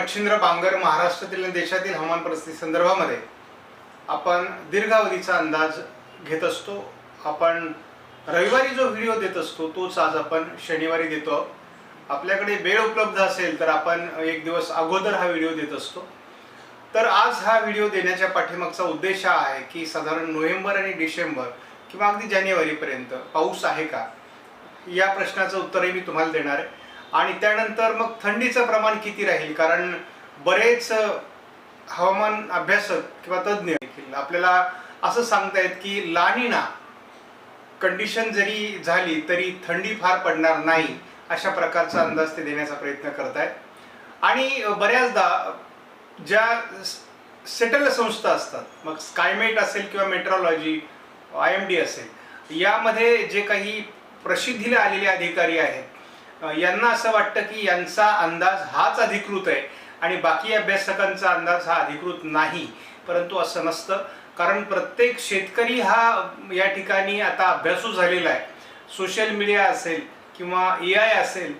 मच्छिंद्र बांगर महाराष्ट्रातील आणि देशातील हवामान परिस्थिती संदर्भामध्ये आपण दीर्घावधीचा अंदाज घेत असतो. आपण रविवारी जो व्हिडिओ देत असतो तोच आज आपण शनिवारी देतो. आपल्याकडे वेळ उपलब्ध असेल तर आपण एक दिवस अगोदर हा व्हिडिओ देत असतो. तर आज हा व्हिडिओ देण्याच्या पाठीमागचा उद्देश हा आहे की साधारण नोव्हेंबर आणि डिसेंबर किंवा अगदी जानेवारीपर्यंत पाऊस आहे का? या प्रश्नाचं उत्तरही मी तुम्हाला देणार आहे. आणि त्यानंतर मग थंडीचं प्रमाण किती राहील? कारण बरेच हवामान अभ्यासक किंवा तज्ज्ञ देखील आपल्याला असं सांगतायत की लानिना कंडिशन जरी झाली तरी थंडी फार पडणार नाही अशा प्रकारचा अंदाज ते देण्याचा प्रयत्न करत आहेत आणि बऱ्याचदा ज्या सेटल संस्था असतात मग स्कायमेट असेल किंवा मेट्रॉलॉजी आय एम डी असेल यामध्ये जे काही प्रसिद्धीला आलेले अधिकारी आहेत यांना असं वाटतं की यांचा अंदाज हाच अधिकृत आहे आणि बाकी अभ्यासकांचा अंदाज हा अधिकृत नाही परंतु असं नसतं. कारण प्रत्येक शेतकरी हा या ठिकाणी आता अभ्यासू झालेला आहे. सोशल मीडिया असेल किंवा ए आय असेल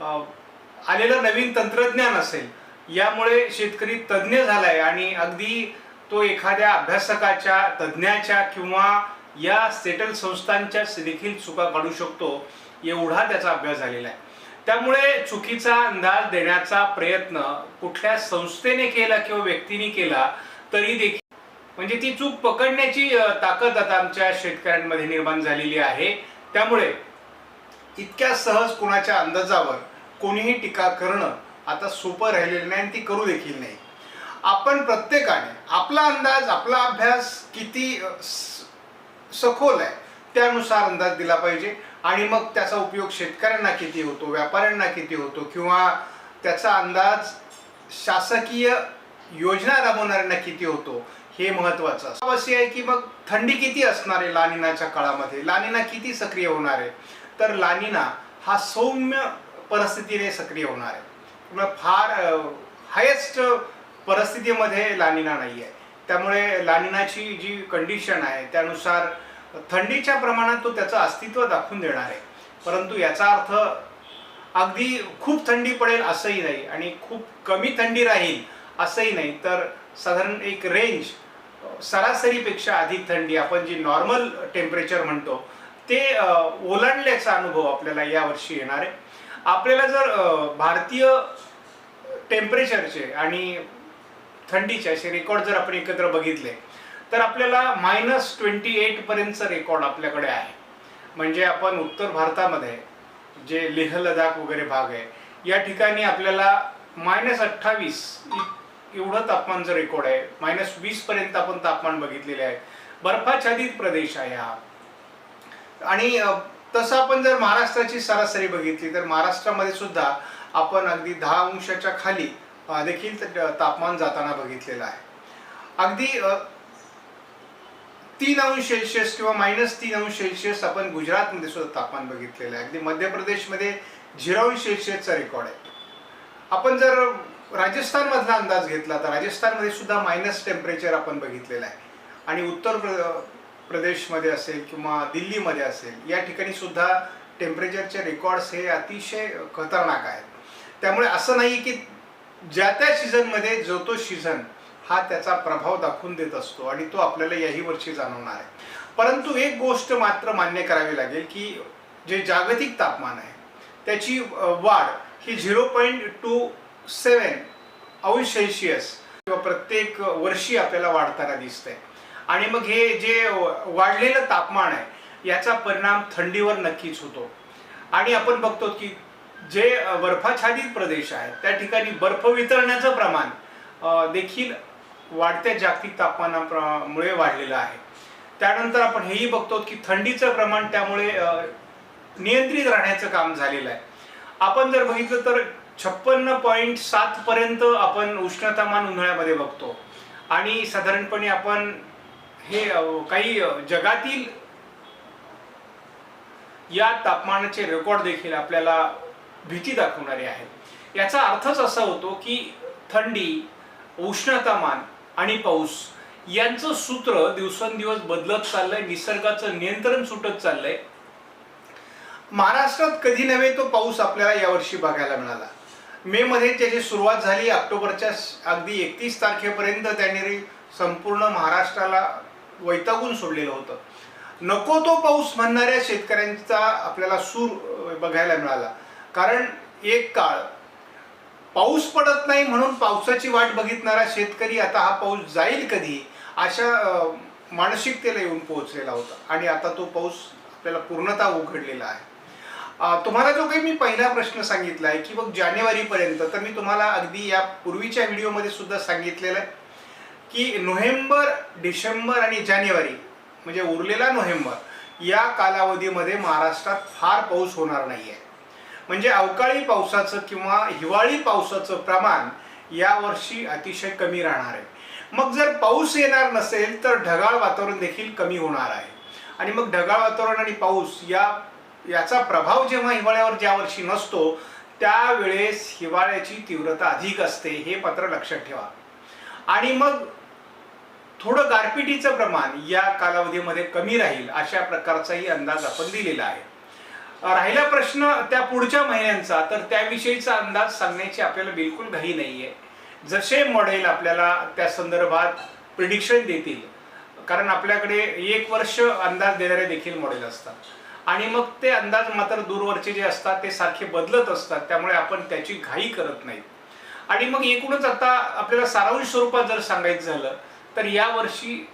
आलेलं नवीन तंत्रज्ञान असेल यामुळे शेतकरी तज्ज्ञ आहे आणि अगदी तो एखाद्या अभ्यासकाच्या तज्ज्ञाच्या किंवा या सेटल संस्थांच्या देखील चुका काढू शकतो एवढा त्याचा अभ्यास झालेला आहे. त्यामुळे चुकीचा अंदाज देण्याचा प्रयत्न कुठल्या संस्थेने केला किंवा व्यक्तीने केला तरी देखील म्हणजे ती चूक पकडण्याची ताकद आता आमच्या शेतकऱ्यांमध्ये निर्माण झालेली आहे. त्यामुळे इतक्या सहज कोणाच्या अंदाजावर कोणीही टीका करणं आता सोपं राहिलेलं नाही आणि ती करू देखील नाही. आपण प्रत्येकाने आपला अंदाज आपला अभ्यास किती सखोल आहे त्यानुसार अंदाज दिला पाहिजे. आणि मग त्याचा उपयोग शेतकऱ्यांना किती होतो व्यापाऱ्यांना किती होतो किंवा त्याचा अंदाज शासकीय योजना राबवणाऱ्यांना किती होतो हे महत्वाचं असं असे आहे की मग थंडी किती असणार आहे लानिनाच्या काळामध्ये? लानिना किती सक्रिय होणार आहे? तर लानिना हा सौम्य परिस्थितीने सक्रिय होणार आहे. त्यामुळे फार हायेस्ट परिस्थितीमध्ये लानिना नाही आहे त्यामुळे लानिनाची जी कंडिशन आहे त्यानुसार थंडीच्या प्रमाणात तो त्याचं अस्तित्व दाखवून देणार आहे. परंतु याचा अर्थ अगदी खूप थंडी पडेल असंही नाही आणि खूप कमी थंडी राहील असंही नाही. तर साधारण एक रेंज सरासरीपेक्षा अधिक थंडी आपण जी नॉर्मल टेम्परेचर म्हणतो ते ओलांडल्याचा अनुभव आपल्याला यावर्षी येणार आहे. आपल्याला जर भारतीय टेम्परेचरचे आणि थंडीचे असे रेकॉर्ड जर आपण एकत्र बघितले तर आपल्याला मायनस ट्वेंटी एट पर्यंतचा रेकॉर्ड आपल्याकडे आहे. म्हणजे आपण उत्तर भारतामध्ये जे लेह लडाख वगैरे भाग आहे या ठिकाणी आपल्याला मायनस अठ्ठावीस एवढं तापमानचं रेकॉर्ड आहे. मायनस वीस पर्यंत आपण तापमान बघितलेले आहे. बर्फाच्छादित प्रदेश आहे हा. आणि तसं आपण जर महाराष्ट्राची सरासरी बघितली तर महाराष्ट्रामध्ये सुद्धा आपण अगदी दहा अंशाच्या खाली देखील तापमान जाताना बघितलेलं आहे. अगदी तीन अंश सेल्सिअस किंवा मायनस तीन अंश सेल्सिअस आपण गुजरातमध्ये सुद्धा तापमान बघितलेलं आहे. अगदी मध्य प्रदेशमध्ये झिरो अंश सेल्सिअसचा रेकॉर्ड आहे. आपण जर राजस्थानमधला अंदाज घेतला तर राजस्थानमध्ये सुद्धा मायनस टेम्परेचर आपण बघितलेलं आहे. आणि उत्तर प्र प्रदेशमध्ये असेल किंवा दिल्लीमध्ये असेल या ठिकाणी सुद्धा टेम्परेचरचे रेकॉर्ड्स हे अतिशय खतरनाक आहेत. त्यामुळे असं नाही की ज्या त्या सीझनमध्ये जो तो सीझन हा त्याचा प्रभाव दाखवून देत असतो आणि तो आपल्याला याही वर्षी जाणवणार आहे. परंतु एक गोष्ट मात्र मान्य करावी लागेल की जे जागतिक तापमान आहे त्याची वाढ ही झिरो पॉईंट टू सेवन अंश सेल्शियस किंवा प्रत्येक वर्षी आपल्याला वाढताना दिसतंय. आणि मग हे जे वाढलेलं तापमान आहे याचा परिणाम थंडीवर नक्कीच होतो. आणि आपण बघतो की जे बर्फाच्छादित प्रदेश आहेत त्या ठिकाणी बर्फ वितळण्याचं प्रमाण देखील वाढत्या जागतिक तापमानामुळे वाढलेलं आहे. त्यानंतर आपण हेही बघतो की थंडीचं प्रमाण त्यामुळे नियंत्रित राहण्याचं काम झालेलं आहे. आपण जर बघितलं तर छप्पन्न पॉईंट सात पर्यंत आपण उष्णतामान उन्हाळ्यामध्ये बघतो. आणि साधारणपणे आपण हे काही जगातील या तापमानाचे रेकॉर्ड देखील आपल्याला भीती दाखवणारे आहेत. याचा अर्थच असा होतो की थंडी उष्णतामान आणि पाऊस. यांचं सूत्र दिवसेंदिवस बदलत चाललंय निसर्गाचं नियंत्रण सुटत चाललंय. महाराष्ट्रात कधी नव्हे तो पाऊस आपल्याला यावर्षी बघायला मिळाला. मे मध्ये त्याची सुरुवात झाली ऑक्टोबरच्या अगदी एकतीस तारखेपर्यंत त्यांनी संपूर्ण महाराष्ट्राला वैतागून सोडलेलं होतं. नको तो पाऊस म्हणणाऱ्या शेतकऱ्यांचा आपल्याला सूर बघायला मिळाला. कारण एक काळ पाऊस पडत नाही म्हणून पावसाची वाट बघितणारा शेतकरी आता हा पाऊस जाईल कधी अशा मानसिकतेला येऊन पोहोचलेला होता. आणि आता तो पाऊस आपल्याला पूर्णतः उघडलेला आहे. तुम्हाला जो काही मी पहिला प्रश्न सांगितला आहे की मग जानेवारीपर्यंत तर मी तुम्हाला अगदी या पूर्वीच्या व्हिडिओमध्ये सुद्धा सांगितलेलं आहे की नोव्हेंबर डिसेंबर आणि जानेवारी म्हणजे उरलेला नोव्हेंबर या कालावधीमध्ये महाराष्ट्रात फार पाऊस होणार नाही आहे म्हणजे अवकाळी पावसाचं किंवा हिवाळी पावसाचं प्रमाण यावर्षी अतिशय कमी राहणार आहे. मग जर पाऊस येणार नसेल तर ढगाळ वातावरण देखील कमी होणार आहे. आणि मग ढगाळ वातावरण आणि पाऊस या याचा प्रभाव जेव्हा हिवाळ्यावर ज्या वर्षी नसतो त्यावेळेस हिवाळ्याची तीव्रता अधिक असते हे मात्र लक्षात ठेवा. आणि मग थोडं गारपिटीचं प्रमाण या कालावधीमध्ये कमी राहील अशा प्रकारचाही अंदाज आपण दिलेला आहे. राहिला प्रश्न त्या पुढच्या महिन्यांचा तर त्याविषयीचा अंदाज सांगण्याची आपल्याला बिलकुल घाई नाहीये. जसे मॉडेल आपल्याला त्या संदर्भात प्रिडिक्शन देतील कारण आपल्याकडे एक वर्ष अंदाज देणारे देखील मॉडेल असतात. आणि मग ते अंदाज मात्र दूरवरचे जे असतात ते सारखे बदलत असतात त्यामुळे आपण त्याची घाई करत नाही आणि मग एकूणच आता आपल्याला सारांश स्वरूपात जर सांगायचं झालं तर यावर्षी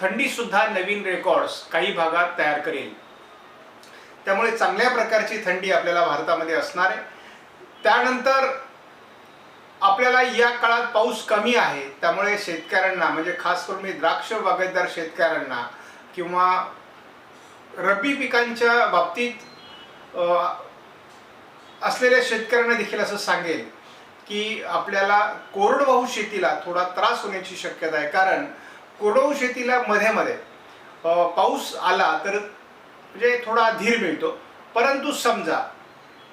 थंडी सुद्धा नवीन रेकॉर्ड्स काही भागात तयार करेल. त्यामुळे चांगल्या प्रकारची थंडी आपल्याला भारतामध्ये असणार आहे. त्यानंतर आपल्याला या काळात पाऊस कमी आहे. त्यामुळे शेतकऱ्यांना म्हणजे खास करून मी द्राक्ष बागायतदार शेतकऱ्यांना किंवा रब्बी पिकांच्या बाबतीत असलेल्या शेतकऱ्यांना देखील असं सांगेल की आपल्याला कोरडवाहू शेतीला थोडा त्रास होण्याची शक्यता आहे. कारण कोरडवाहू शेतीला मध्ये मध्ये पाऊस आला तर म्हणजे थोडा धीर मिळतो. परंतु समजा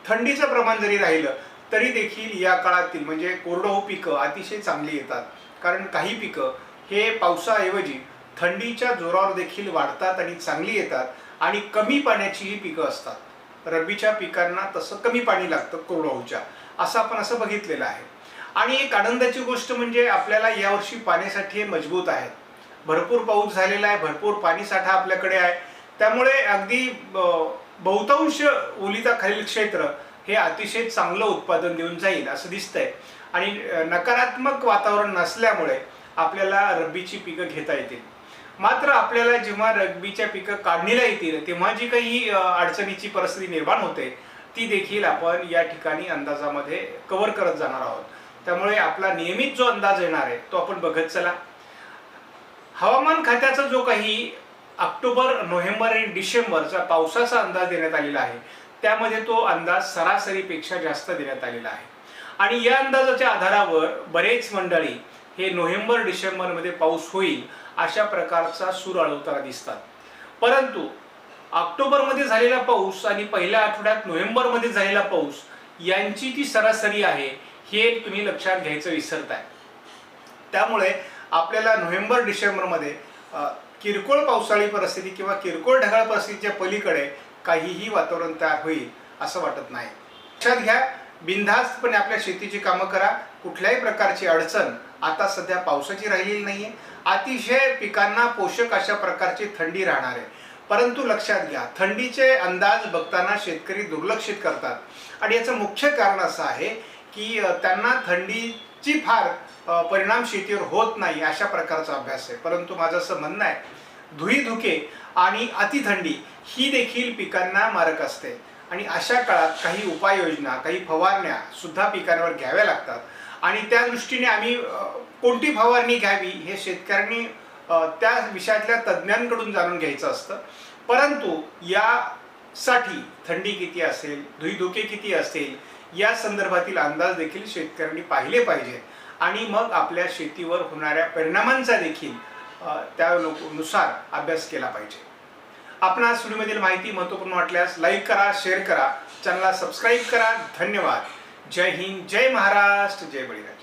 थंडीचं प्रमाण जरी राहिलं तरी देखील या काळातील म्हणजे कोरडवाहू पिकं अतिशय चांगली येतात. कारण काही पिकं हे पावसाऐवजी थंडीच्या जोरावर देखील वाढतात आणि चांगली येतात आणि कमी पाण्याचीही पिकं असतात. रब्बीच्या पिकांना तसं कमी पाणी लागतं कोरडवाहूच्या. असं आपण असं बघितलेलं आहे. आणि एक आनंदाची गोष्ट म्हणजे आपल्याला यावर्षी पाण्यासाठी मजबूत आहेत. भरपूर पाऊस झालेला आहे भरपूर पाणी साठा आपल्याकडे आहे. त्यामुळे अगदी ब- बहुतांश ओलिताखालील क्षेत्र हे अतिशय चांगलं उत्पादन देऊन जाईल असं दिसतंय. आणि नकारात्मक वातावरण नसल्यामुळे आपल्याला रब्बीची पिकं घेता येतील. मात्र आपल्याला जेव्हा रब्बीच्या पिकं काढणीला येतील तेव्हा जी काही अडचणीची परिस्थिती निर्माण होते ती देखील आपण या ठिकाणी अंदाजामध्ये कव्हर करत जाणार आहोत. त्यामुळे आपला नियमित जो अंदाज येणार आहे तो आपण बघत चला. हवामान खात्याचा जो काही ऑक्टोबर नोव्हेंबर आणि डिसेंबरचा पावसाचा अंदाज देण्यात आलेला आहे. त्यामध्ये तो अंदाज सरासरीपेक्षा जास्त देण्यात आलेला आहे. आणि या अंदाजाच्या आधारावर बरेच मंडळी हे नोव्हेंबर डिसेंबरमध्ये पाऊस होईल अशा प्रकारचा सूर अळवताना दिसतात. परंतु ऑक्टोबरमध्ये झालेला पाऊस आणि पहिल्या आठवड्यात नोव्हेंबरमध्ये झालेला पाऊस यांची ती सरासरी आहे हे तुम्ही लक्षात घ्यायचं विसरताय. त्यामुळे आपल्याला नोव्हेंबर डिसेंबरमध्ये किरकोळ पावसाळी परिस्थिती किंवा किरकोळ ढगाळ परिस्थितीच्या पलीकडे काहीही वातावरण तयार होईल असं वाटत नाही. लक्षात घ्या बिनधास्तपणे आपल्या शेतीची कामं करा. कुठल्याही प्रकारची अडचण आता सध्या पावसाची राहिलेली नाहीये. अतिशय पिकांना पोषक अशा प्रकारची थंडी राहणार आहे. परंतु लक्षात घ्या थंडीचे अंदाज बघताना शेतकरी दुर्लक्षित करतात. आणि याचं मुख्य कारण असं आहे की त्यांना थंडीची फार परिणाम शेतीवर होत नाही अशा प्रकारचा अभ्यास आहे. परंतु माझं असं म्हणणं आहे धुई धुके आणि अतिथंडी ही देखील पिकांना मारक असते. आणि अशा काळात काही उपाययोजना काही फवारण्या सुद्धा पिकांवर घ्याव्या लागतात. आणि त्या दृष्टीने आम्ही कोणती फवारणी घ्यावी हे शेतकऱ्यांनी त्या विषयातल्या तज्ज्ञांकडून जाणून घ्यायचं असतं. परंतु यासाठी थंडी किती असेल धुईधुके किती असेल या संदर्भातील अंदाज देखील शेतकऱ्यांनी पाहिले पाहिजे आणि मग आपल्या शेतीवर होणाऱ्या परिणामांचा देखील त्या लोक नुसार अभ्यास केला पाहिजे. आपणा व्हिडिओमधील माहिती महत्त्वपूर्ण वाटल्यास लाईक करा शेअर करा चॅनलला सबस्क्राईब करा. धन्यवाद. जय हिंद जय महाराष्ट्र जय बळीराज.